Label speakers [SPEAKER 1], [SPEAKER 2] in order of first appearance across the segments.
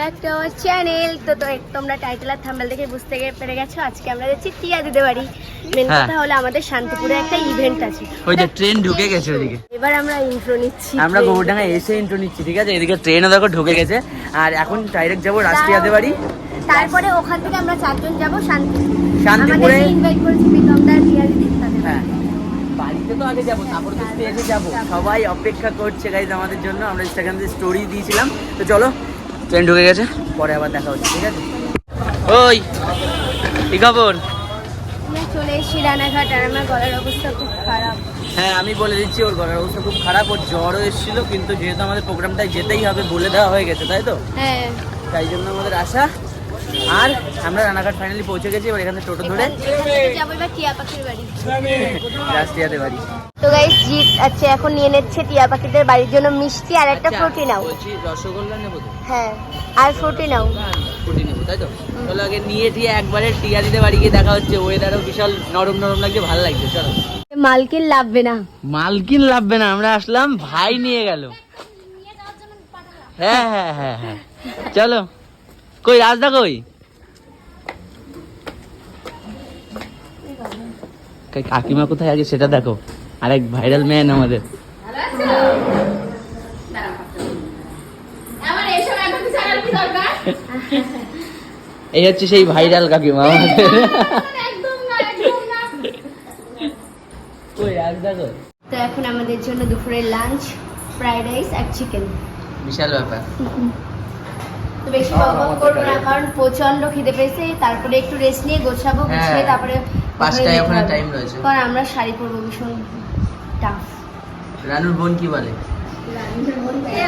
[SPEAKER 1] Back to our channel. তো তো তোমরা টাইটেল আর থাম্বেল দেখে বুঝতে পেরে গেছো আজকে আমরা যাচ্ছি টিয়া দিতে বাড়ি। মেন
[SPEAKER 2] হ্যাঁ।
[SPEAKER 1] কথা হলো আমাদের শান্তিপুরে একটা ইভেন্ট আছে।
[SPEAKER 2] ওই যে ট্রেন ঢুকে গেছে ওইদিকে।
[SPEAKER 1] এবার আমরা ইন্ট্রো নিচ্ছি
[SPEAKER 2] আমরা গোবরডাঙ্গা এসে ইন্ট্রো নিচ্ছি ঠিক আছে? এদিকে ট্রেনও দেখো ঢুকে গেছে। আর এখন ডাইরেক্ট যাব
[SPEAKER 1] তারপরে ওখান থেকে আমরা চারজন যাব শান্তি
[SPEAKER 2] শান্তিপুরে
[SPEAKER 1] ইনভাইট করেছি প্রীতমদার টিয়া দিদি
[SPEAKER 2] হ্যাঁ। বাড়িতে তো আগে যাব তারপরে তো স্টেজে যাব। সবাই অপেক্ষা করছে গাইজ আমাদের জন্য। আমরা ইনস্টাগ্রাম স্টোরি দিয়েছিলাম। তো চলো ট্রেন ঢুকে গেছে? পরে আবার দেখা হচ্ছে ঠিক আছে? ওই কি খবর?
[SPEAKER 1] চলে এসেছি রানাঘাট আর আমার গলার অবস্থা খুব খারাপ।
[SPEAKER 2] হ্যাঁ আমি বলে দিচ্ছি ওর গলার অবস্থা খুব খারাপ। ওর জ্বরও এসেছিল কিন্তু যেহেতু আমাদের প্রোগ্রামটায় যেতেই হবে বলে দেওয়া হয়ে গেছে তাই তো?
[SPEAKER 1] হ্যাঁ।
[SPEAKER 2] তাই জন্য আমাদের আশা আর আমরা রানাঘাট ফাইনালি পৌঁছে গেছি এবার এখানে টোটো ধরে
[SPEAKER 1] বাড়ি। তো গাইস জিৎ আচ্ছা এখন নিয়ে নিচ্ছে টিয়া পাখিদের বাড়ির জন্য মিষ্টি আর একটা
[SPEAKER 2] আচ্ছা,
[SPEAKER 1] ফ্রুটি নাও।
[SPEAKER 2] রসগোল্লা নেব
[SPEAKER 1] হ্যাঁ আর ফ্রুটি নাও।
[SPEAKER 2] ফুটি নেব তাই তো? চলো আগে নিয়ে টিয়ে একবারে টিয়া দিতে বাড়ি গিয়ে দেখা হচ্ছে ওয়েদারও বিশাল নরম নরম লাগছে ভালো লাগছে চলো।
[SPEAKER 1] মালকিন লাভবে না।
[SPEAKER 2] মালকিন লাগবে না আমরা আসলাম ভাই নিয়ে গেল। হ্যাঁ হ্যাঁ হ্যাঁ হ্যাঁ। চলো। কই রাজদা কই কা- কাকিমা কোথায় আগে সেটা দেখো। আরেক ভাইরাল ম্যান আমাদের। এই হচ্ছে সেই ভাইরাল কাকিমা আমাদের।
[SPEAKER 1] তো এখন আমাদের জন্য দুপুরের লাঞ্চ ফ্রাইড রাইস আর চিকেন
[SPEAKER 2] বিশাল ব্যাপার।
[SPEAKER 1] তো বেশি বকবক করব না কারণ প্রচণ্ড খিদে পেয়েছে তারপরে একটু রেস্ট নিয়ে গোছাবো
[SPEAKER 2] হ্যাঁ।
[SPEAKER 1] গুছিয়ে তারপরে
[SPEAKER 2] পাঁচটায় ওখানে time রয়েছে।
[SPEAKER 1] কারণ আমরা শাড়ি পরবো ভীষণ টাফ
[SPEAKER 2] রানুর বোন কি বলে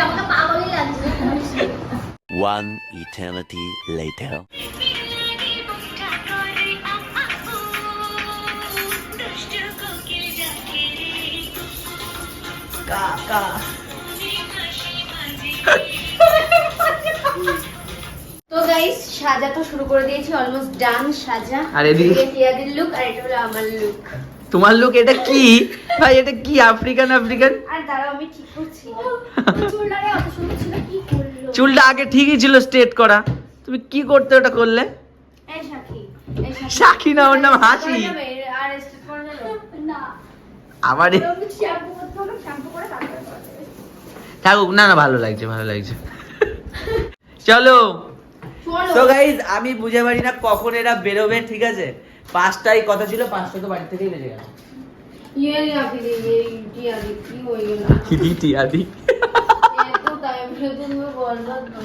[SPEAKER 1] আমাকে পাগলই লাগছে
[SPEAKER 3] One eternity later.
[SPEAKER 1] তো সাজা তো শুরু করে দিয়েছি অলমোস্ট ডান সাজা।
[SPEAKER 2] আর এদিকে?
[SPEAKER 1] টিয়াদের লুক আর এটা হলো আমার লুক
[SPEAKER 2] তোমার লোক এটা কি? ভাই এটা কি আফ্রিকান আফ্রিকান
[SPEAKER 1] আর দাঁড়াও আমি ঠিক করছি? চুলটারে অত সুন্দর ছিল কি করল?
[SPEAKER 2] চুলটা আগে ঠিকই ছিল স্ট্রেট করা। তুমি কি করতে ওটা করলে?
[SPEAKER 1] এই সাক্ষী এই
[SPEAKER 2] সাক্ষী। না ওর নাম হাসি।
[SPEAKER 1] আর স্টেপ করা? না।
[SPEAKER 2] আবার
[SPEAKER 1] আমি শ্যাম্পু করতে হবে শ্যাম্পু করে তারপরে
[SPEAKER 2] থাকুক না না ভালো লাগছে ভালো লাগছে। চলো। তো গাইজ আমি বুঝে পারি না কখন এরা বেরোবে ঠিক আছে পাঁচটাই কথা ছিল পাঁচটা তো বাড়ি থেকেই বেজে গেল
[SPEAKER 1] ইয়ে রে আপনি রে, এই টিয়া রে, কি হয়ে গেল?
[SPEAKER 2] দিটি আদি
[SPEAKER 1] এত time শুধু তুমি বলবার দাও।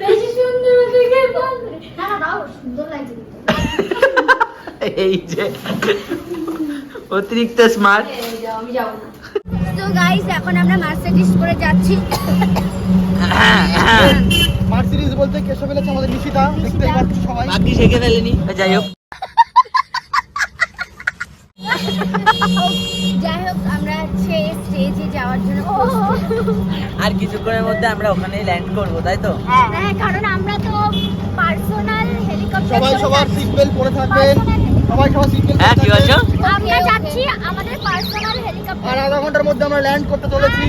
[SPEAKER 1] বেশি সুন্দর দেখে বলবে। না, না, দাও, সুন্দর লাগছে কিন্তু।
[SPEAKER 2] এই যে অতিরিক্ত স্মার্ট
[SPEAKER 1] আমি যাব না। তো গাইস এখন আমরা মার্সিডিজ করে যাচ্ছি।
[SPEAKER 4] মার্সিডিজ বলতে কে সব এলেছে আমাদের নিশিতা দেখতে পাচ্ছি সবাই।
[SPEAKER 2] বাকি শেখে ফেলেনি। যাই হোক।
[SPEAKER 1] যাই হোক আমরা হচ্ছে স্টেজে যাওয়ার জন্য
[SPEAKER 2] আর কিছুক্ষণের মধ্যে আমরা ওখানে ল্যান্ড করব তাই তো?
[SPEAKER 1] হ্যাঁ কারণ আমরা তো পার্সোনাল হেলিকপ্টার
[SPEAKER 4] সবাই সবার সিট বেল্ট পরে থাকবেন। সবাই সবার সিট বেল্ট
[SPEAKER 2] হ্যাঁ কি বলছো?
[SPEAKER 1] আমরা যাচ্ছি আমাদের পার্সোনাল হেলিকপ্টার
[SPEAKER 4] আর আধা ঘণ্টার মধ্যে আমরা ল্যান্ড করতে চলেছি।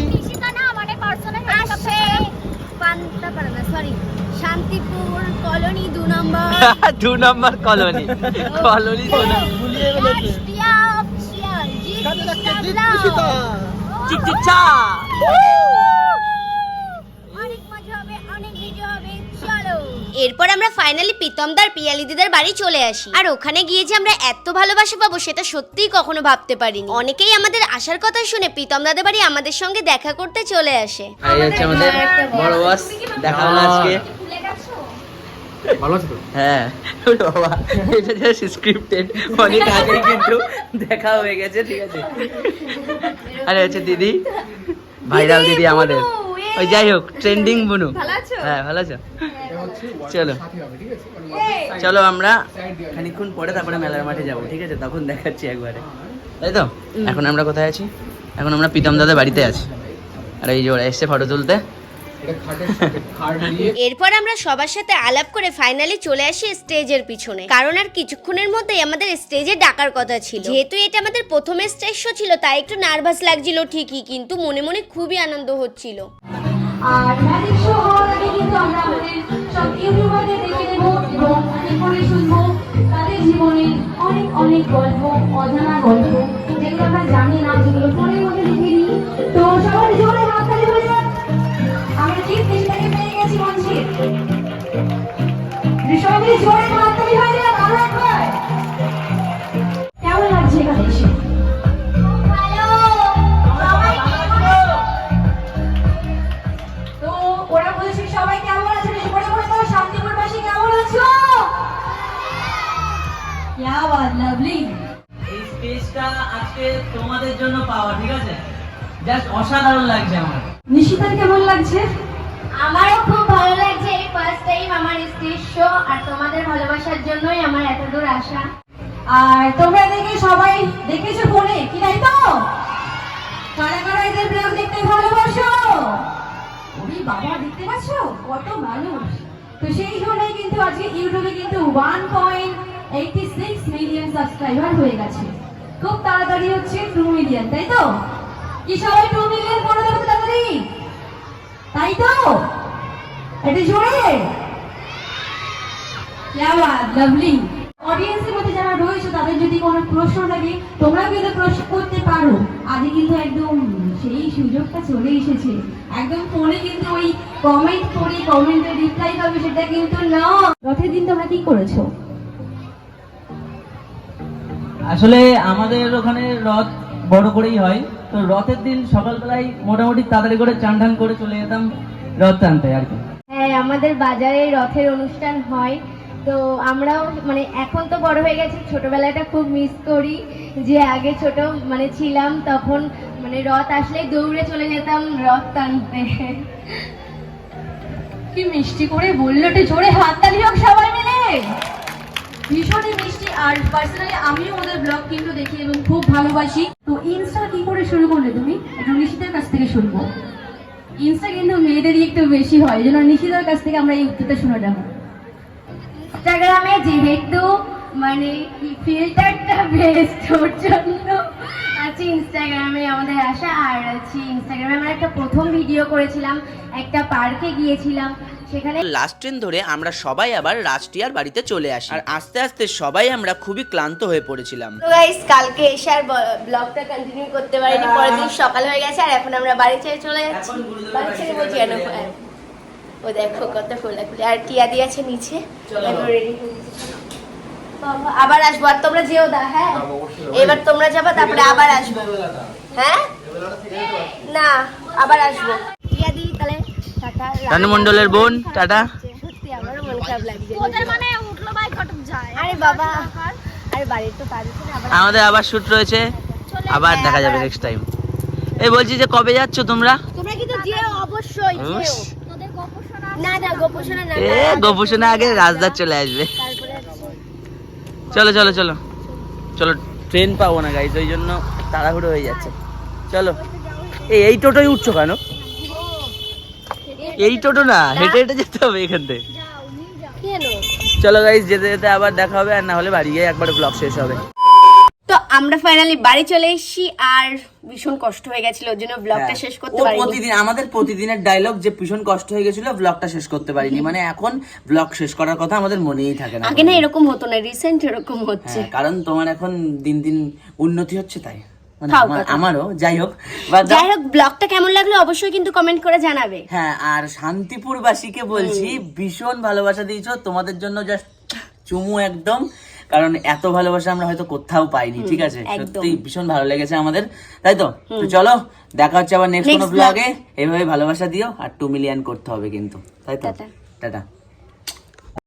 [SPEAKER 1] শান্তিপুর কলোনি দু নম্বর।
[SPEAKER 2] দু নম্বর কলোনি। কলোনি দু নম্বর।
[SPEAKER 4] ভুলিয়ে ফেলেছে
[SPEAKER 1] এরপর আমরা ফাইনালি প্রীতমদার পিয়ালি দিদার বাড়ি চলে আসি। আর ওখানে গিয়ে যে আমরা এত ভালোবাসা পাবো সেটা সত্যিই কখনো ভাবতে পারিনি। অনেকেই আমাদের আসার কথা শুনে প্রীতমদাদের বাড়ি আমাদের সঙ্গে দেখা করতে চলে আসে।
[SPEAKER 2] আমাদের বড় বস দেখা হলো আজকে।
[SPEAKER 4] ভালো
[SPEAKER 2] হ্যাঁ। বাবা এটা জাস্ট স্ক্রিপ্টেড অনেক কিন্তু দেখা হয়ে গেছে ঠিক আছে। আরে হচ্ছে দিদি ভাইরাল দিদি আমাদের। ওই যাই হোক ট্রেন্ডিং বুনু। হ্যাঁ ভালো আছো। চলো। চলো আমরা খানিকক্ষণ পরে তারপরে মেলার মাঠে যাব ঠিক আছে? তখন দেখাচ্ছি একবারে। তাই তো? এখন আমরা কোথায় আছি? এখন আমরা প্রীতম দাদা বাড়িতে আছি। আর এই যে ওরা এসছে ফটো তুলতে।
[SPEAKER 1] এরপর আমরা সবার সাথে আলাপ করে ফাইনালি চলে আসি স্টেজের পিছনে। কারণ আর কিছুক্ষণের মধ্যেই আমাদের স্টেজে ডাকার কথা ছিল। যেহেতু এটা আমাদের প্রথম স্টেজ শো ছিল তাই একটু নার্ভাস লাগছিল ঠিকই কিন্তু মনে মনে খুবই আনন্দ হচ্ছিল।
[SPEAKER 5] আর কিন্তু আমরা আমাদের ইউটিউবারদের দেখে নেব এবং এরপরে শুনব। তাদের জীবনের অনেক অনেক গল্প, অজানা গল্প, যেগুলো আমরা জানি না, যেগুলো ফোনের মধ্যে লিখে নিই। তো সবার জোরে হাততালি ইয়া লাভলি
[SPEAKER 2] এই স্টেজটা আজকে তোমাদের জন্য পাওয়া ঠিক আছে? জাস্ট অসাধারণ লাগছে আমার।
[SPEAKER 5] নিশিতার কেমন লাগছে?
[SPEAKER 1] আমারও খুব ভালো লাগছে এই ফার্স্ট টাইম আমার স্টেজ শো আর তোমাদের ভালোবাসার জন্যই আমার এত দূর আসা।
[SPEAKER 5] আর তোমরা দেখে সবাই দেখেছ ফোনে কি তাই তো? কারা কারা এদের ব্লগ দেখতে ভালোবাসো? ওরে বাবা দেখতে পাচ্ছ? কত মানুষ। তো সেই জন্যই কিন্তু আজকে ইউটিউবে কিন্তু ওয়ান পয়েন্ট সাবস্ক্রাইবার হয়ে গেছে। খুব তাড়াতাড়ি হচ্ছে টু মিলিয়ন তাই তো? কি সবাই টু মিলিয়ন করে দেবো তাড়াতাড়ি? তাই তো? এটা জোরে? লাভলি অডিয়েন্সের মধ্যে যারা রয়েছে, তাদের যদি কোনো প্রশ্ন তোমরা কিন্তু প্রশ্ন করতে পারো। আজকে কিন্তু একদম সেই সুযোগটা চলে এসেছে। একদম ফোনে কিন্তু ওই কমেন্ট করে কমেন্টে রিপ্লাই পাবে, সেটা কিন্তু না। রথের দিন তোমরা কি করেছ?
[SPEAKER 6] আসলে আমাদের ওখানে রথ বড় করেই হয়। তো রথের দিন সকালবেলায় মোটামুটি তাড়াতাড়ি করে চান টান করে চলে যেতাম রথ টানতে আর কি।
[SPEAKER 1] হ্যাঁ আমাদের বাজারে রথের অনুষ্ঠান হয়। তো আমরাও মানে এখন তো বড় হয়ে গেছি ছোটবেলাটা খুব মিস করি। যে আগে ছোট মানে ছিলাম তখন মানে রথ আসলেই দৌড়ে চলে যেতাম রথ টানতে।
[SPEAKER 5] কি মিষ্টি করে বলল জোরে হাততালি হোক সবাই মিলে। ভীষণই মিষ্টি আর পার্সোনালি আমিও ওদের ব্লগ কিন্তু দেখি এবং খুব ভালোবাসি। তো ইনস্টা কি করে শুরু করলে তুমি? একটু নিশিতার কাছ থেকে শুনব। ইনস্টা কিন্তু মেয়েদেরই একটু বেশি হয় জন্য নিশিতার কাছ থেকে আমরা এই উত্তরটা শুনে যাব।
[SPEAKER 1] ইনস্টাগ্রামে যেহেতু মানে ফিল্টারটা বেস্ট ওর জন্য আছে ইনস্টাগ্রামে আমাদের আসা আর হচ্ছে ইনস্টাগ্রামে আমরা একটা প্রথম ভিডিও করেছিলাম, একটা পার্কে গিয়েছিলাম। সেখানে
[SPEAKER 2] লাস্ট ট্রেন ধরে আমরা সবাই আবার রাষ্ট্রিয়ার বাড়িতে চলে আসি আর আস্তে আস্তে সবাই আমরা খুবই ক্লান্ত হয়ে পড়েছিলাম
[SPEAKER 1] তো গাইস কালকে এসে আর ব্লগটা কন্টিনিউ করতে পারিনি পরের দিন সকাল হয়ে গেছে আর এখন আমরা বাড়ি ছেড়ে চলে যাচ্ছি বাড়ি ছেড়ে বলছি কেন হ্যাঁ। ও দেখো কত খোলাখুলি আর টিয়া দিয়ে আছে নিচে রেডি আবার আসব আর তোমরা যেও দা হ্যাঁ এবার তোমরা যাবা তারপরে আবার আসব হ্যাঁ না আবার আসব টিয়া দি তাহলে টাটা
[SPEAKER 2] রানু মণ্ডলের বোন টাটা।
[SPEAKER 1] সত্যি আমারও মন খারাপ লাগছে মানে উঠল বাই কটক যায়। আরে বাবা। আরে বাড়ির তো তার
[SPEAKER 2] আমাদের আবার শুট রয়েছে। আবার দেখা যাবে নেক্সট টাইম এই বলছি যে কবে যাচ্ছ তোমরা?
[SPEAKER 1] তোমরা কিন্তু যেও অবশ্যই যেও। না না গোপোষণা না?
[SPEAKER 2] এ গোপুসোনা আগে রাজদার চলে আসবে। চলো চলো চলো। চলো ট্রেন পাবো না গাইজ ওই জন্য তাড়াহুড়ো হয়ে যাচ্ছে। চলো। এই এই টোটোয় উঠছো কেন? এই টোটো না হেঁটে হেঁটে যেতে হবে এখান থেকে। চলো গাইজ যেতে যেতে আবার দেখা হবে আর না হলে বাড়ি গিয়ে একবারে ব্লগ শেষ হবে।
[SPEAKER 1] তো আমরা ফাইনালি বাড়ি চলে এসেছি আর ভীষণ কষ্ট হয়ে গেছিল ওর জন্য ব্লগটা শেষ করতে
[SPEAKER 2] হ্যাঁ।
[SPEAKER 1] পারিনি।
[SPEAKER 2] প্রতিদিন আমাদের প্রতিদিনের ডায়লগ যে ভীষণ কষ্ট হয়ে গেছিল ব্লগটা শেষ করতে পারিনি। মানে এখন ব্লগ শেষ করার কথা আমাদের মনেই থাকে না।
[SPEAKER 1] আগে না এরকম হতো না রিসেন্ট এরকম হচ্ছে।
[SPEAKER 2] হ্যাঁ, কারণ তোমার এখন দিন দিন উন্নতি হচ্ছে তাই। মানে। আমারও যাই হোক।
[SPEAKER 1] যাই হোক ব্লগটা কেমন লাগল অবশ্যই কিন্তু কমেন্ট করে জানাবে।
[SPEAKER 2] হ্যাঁ আর শান্তিপুরবাসীকে বলছি ভীষণ ভালোবাসা দিয়েছ। তোমাদের জন্য জাস্ট চুমু একদম। কারণ এত ভালোবাসা আমরা হয়তো কোথাও পাইনি ঠিক আছে। সত্যি ভীষণ ভালো লেগেছে আমাদের। তাই তো? তো চলো দেখা হচ্ছে আবার নেক্সট কোনো ব্লগে এইভাবে ভালোবাসা দিও আর টু মিলিয়ন করতে হবে কিন্তু। তাই তো। টাটা।